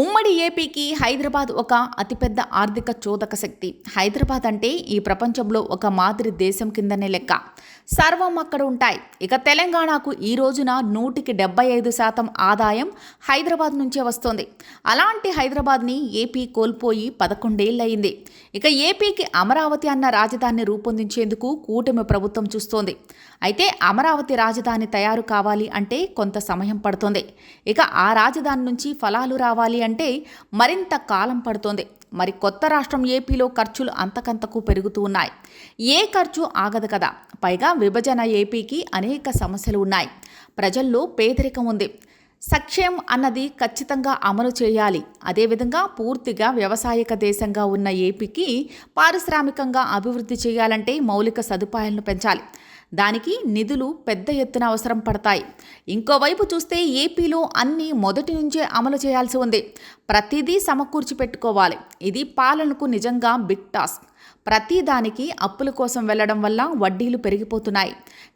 ఉమ్మడి ఏపీకి హైదరాబాద్ ఒక అతిపెద్ద ఆర్థిక చోదక శక్తి. హైదరాబాద్ అంటే ఈ ప్రపంచంలో ఒక మాదిరి దేశం కిందనే లెక్క. సర్వం అక్కడ ఉంటాయి. ఇక తెలంగాణకు ఈ రోజున నూటికి డెబ్బై ఐదు శాతం ఆదాయం హైదరాబాద్ నుంచే వస్తుంది. అలాంటి హైదరాబాద్ని ఏపీ కోల్పోయి పదకొండేళ్ళయింది. ఇక ఏపీకి అమరావతి అన్న రాజధాని రూపొందించేందుకు కూటమి ప్రభుత్వం చూస్తోంది. అయితే అమరావతి రాజధాని తయారు కావాలి అంటే కొంత సమయం పడుతుంది. ఇక ఆ రాజధాని నుంచి ఫలాలు రావాలి అంటే మరింత కాలం పడుతోంది. మరి కొత్త రాష్ట్రం ఏపీలో ఖర్చులు అంతకంతకు పెరుగుతూ ఉన్నాయి. ఏ ఖర్చు ఆగదు కదా. పైగా విభజన ఏపీకి అనేక సమస్యలు ఉన్నాయి. ప్రజల్లో పేదరికం ఉంది. సక్షేమ్ అన్నది ఖచ్చితంగా అమలు చేయాలి. అదేవిధంగా పూర్తిగా వ్యవసాయక దేశంగా ఉన్న ఏపీకి పారిశ్రామికంగా అభివృద్ధి చేయాలంటే మౌలిక సదుపాయాలను పెంచాలి. దానికి నిధులు పెద్ద ఎత్తున అవసరం పడతాయి. ఇంకోవైపు చూస్తే ఏపీలో అన్ని మొదటి నుంచే అమలు చేయాల్సి ఉంది. ప్రతిదీ సమకూర్చి పెట్టుకోవాలి. ఇది పాలనకు నిజంగా బిగ్ టాస్క్ ప్రతి దానికి అప్పుల కోసం వెళ్ళడం వల్ల వడ్డీలు పెరిగిపోతున్నాయి.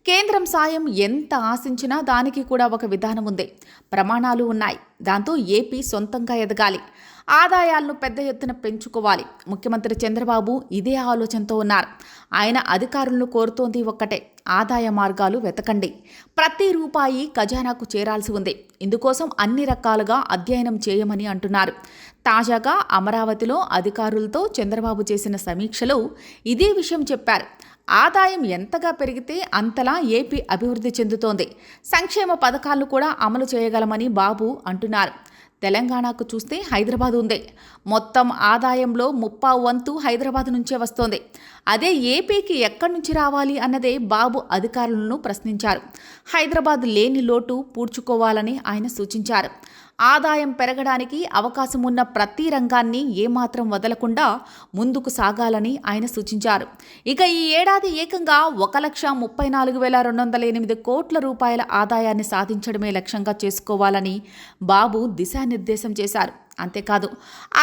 కేంద్రం సాయం ఎంత ఆశించినా దానికి కూడా ఒక విధానం ఉంది. ప్రమాణాలు ఉన్నాయి. దాంతో ఏపీ సొంతంగా ఎదగాలి. ఆదాయాలను పెద్ద ఎత్తున పెంచుకోవాలి. ముఖ్యమంత్రి చంద్రబాబు ఇదే ఆలోచనతో ఉన్నారు. ఆయన అధికారులను కోరుతోంది ఒక్కటే ఆదాయ మార్గాలు వెతకండి. ప్రతి రూపాయి ఖజానాకు చేరాల్సి ఉంది. ఇందుకోసం అన్ని రకాలుగా అధ్యయనం చేయమని అంటున్నారు. తాజాగా అమరావతిలో అధికారులతో చంద్రబాబు చేసిన సమీక్షలో ఇదే విషయం చెప్పారు. ఆదాయం ఎంతగా పెరిగితే అంతలా ఏపీ అభివృద్ధి చెందుతోంది. సంక్షేమ పథకాలను కూడా అమలు చేయగలమని బాబు అంటున్నారు. తెలంగాణకు చూస్తే హైదరాబాద్ ఉంది. మొత్తం ఆదాయంలో ముప్పా వంతు హైదరాబాద్ నుంచే వస్తోంది. అదే ఏపీకి ఎక్కడి నుంచి రావాలి అన్నదే బాబు అధికారులను ప్రశ్నించారు. హైదరాబాద్ లేని లోటు పూడ్చుకోవాలని ఆయన సూచించారు. ఆదాయం పెరగడానికి అవకాశం ఉన్న ప్రతి రంగాన్ని ఏమాత్రం వదలకుండా ముందుకు సాగాలని ఆయన సూచించారు. ఇక ఈ ఏడాది ఏకంగా ఒక లక్ష ముప్పై నాలుగు వేల రెండు వందల ఎనిమిది కోట్ల రూపాయల ఆదాయాన్ని సాధించడమే లక్ష్యంగా చేసుకోవాలని బాబు దిశానిర్దేశం చేశారు. అంతేకాదు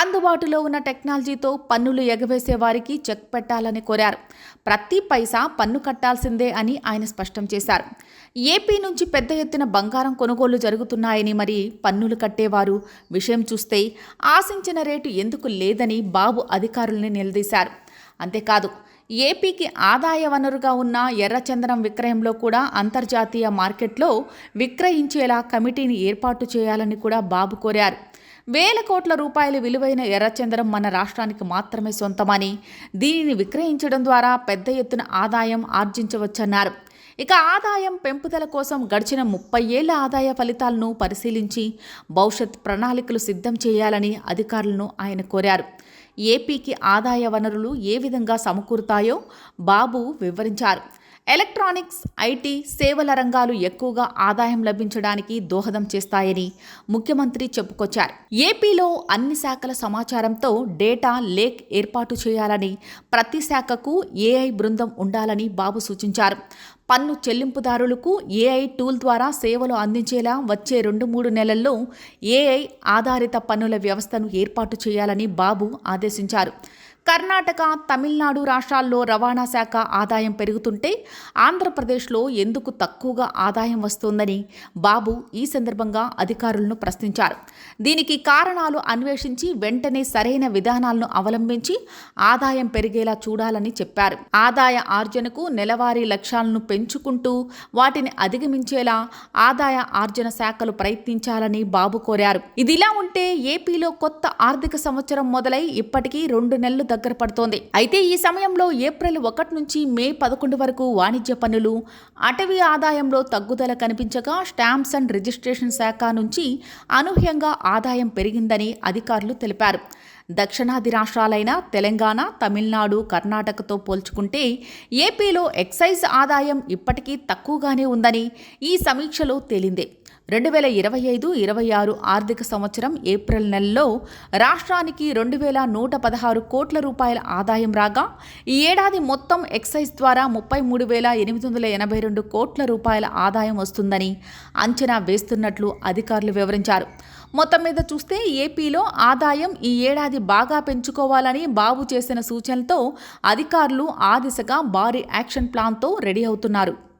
అందుబాటులో ఉన్న టెక్నాలజీతో పన్నులు ఎగవేసే వారికి చెక్ పెట్టాలని కోరారు. ప్రతి పైసా పన్ను కట్టాల్సిందే అని ఆయన స్పష్టం చేశారు. ఏపీ నుంచి పెద్ద ఎత్తున బంగారం కొనుగోలు జరుగుతున్నాయని మరి పన్నులు కట్టేవారు విషయం చూస్తే ఆశించిన రేటు ఎందుకు లేదని బాబు అధికారుల్ని నిలదీశారు. అంతేకాదు ఏపీకి ఆదాయ వనరుగా ఉన్న ఎర్రచందనం విక్రయంలో కూడా అంతర్జాతీయ మార్కెట్లో విక్రయించేలా కమిటీని ఏర్పాటు చేయాలని కూడా బాబు కోరారు. వేల కోట్ల రూపాయల విలువైన ఎర్రచందనం మన రాష్ట్రానికి మాత్రమే సొంతమని దీనిని విక్రయించడం ద్వారా పెద్ద ఎత్తున ఆదాయం ఆర్జించవచ్చన్నారు. ఇక ఆదాయం పెంపుదల కోసం గడిచిన ముప్పై ఏళ్ళ ఆదాయ ఫలితాలను పరిశీలించి భవిష్యత్ ప్రణాళికలు సిద్ధం చేయాలని అధికారులను ఆయన కోరారు. ఏపీకి ఆదాయ వనరులు ఏ విధంగా సమకూరుతాయో బాబు వివరించారు. ఎలక్ట్రానిక్స్ ఐటీ సేవల రంగాలు ఎక్కువగా ఆదాయం లభించడానికి దోహదం చేస్తాయని ముఖ్యమంత్రి చెప్పుకొచ్చారు. ఏపీలో అన్ని శాఖల సమాచారంతో డేటా లేక్ ఏర్పాటు చేయాలని ప్రతి శాఖకు ఏఐ బృందం ఉండాలని బాబు సూచించారు. పన్ను చెల్లింపుదారులకు ఏఐ టూల్ ద్వారా సేవలు అందించేలా వచ్చే రెండు మూడు నెలల్లో ఏఐ ఆధారిత పన్నుల వ్యవస్థను ఏర్పాటు చేయాలని బాబు ఆదేశించారు. కర్ణాటక తమిళనాడు రాష్ట్రాల్లో రవాణా శాఖ ఆదాయం పెరుగుతుంటే ఆంధ్రప్రదేశ్లో ఎందుకు తక్కువగా ఆదాయం వస్తోందని బాబు ఈ సందర్భంగా అధికారులను ప్రశ్నించారు. దీనికి కారణాలు అన్వేషించి వెంటనే సరైన విధానాలను అవలంబించి ఆదాయం పెరిగేలా చూడాలని చెప్పారు. ఆదాయ ఆర్జనకు నెలవారీ లక్ష్యాలను పెంచుకుంటూ వాటిని అధిగమించేలా ఆదాయ ఆర్జన శాఖలు ప్రయత్నించాలని బాబు కోరారు. ఇదిలా ఉంటే ఏపీలో కొత్త ఆర్థిక సంవత్సరం మొదలై ఇప్పటికీ రెండు నెలలు దగ్గర పడుతోంది. అయితే ఈ సమయంలో ఏప్రిల్ ఒకటి నుంచి మే పదకొండు వరకు వాణిజ్య పన్నులు అటవీ ఆదాయంలో తగ్గుదల కనిపించగా స్టాంప్స్ అండ్ రిజిస్ట్రేషన్ శాఖ నుంచి అనూహ్యంగా ఆదాయం పెరిగిందని అధికారులు తెలిపారు. దక్షిణాది రాష్ట్రాలైన తెలంగాణ తమిళనాడు కర్ణాటకతో పోల్చుకుంటే ఏపీలో ఎక్సైజ్ ఆదాయం ఇప్పటికీ తక్కువగానే ఉందని ఈ సమీక్షలో తేలింది. రెండు వేల ఇరవై ఐదు ఇరవై ఆరు ఆర్థిక సంవత్సరం ఏప్రిల్ నెలలో రాష్ట్రానికి రెండు వేల నూట పదహారు కోట్ల రూపాయల ఆదాయం రాగా ఈ ఏడాది మొత్తం ఎక్సైజ్ ద్వారా ముప్పై మూడు వేల ఎనిమిది వందల ఎనభై రెండు కోట్ల రూపాయల ఆదాయం వస్తుందని అంచనా వేస్తున్నట్లు అధికారులు వివరించారు. మొత్తం మీద చూస్తే ఏపీలో ఆదాయం ఈ ఏడాది బాగా పెంచుకోవాలని బాబు చేసిన సూచనలతో అధికారులు ఆ దిశగా భారీ యాక్షన్ ప్లాన్తో రెడీ అవుతున్నారు.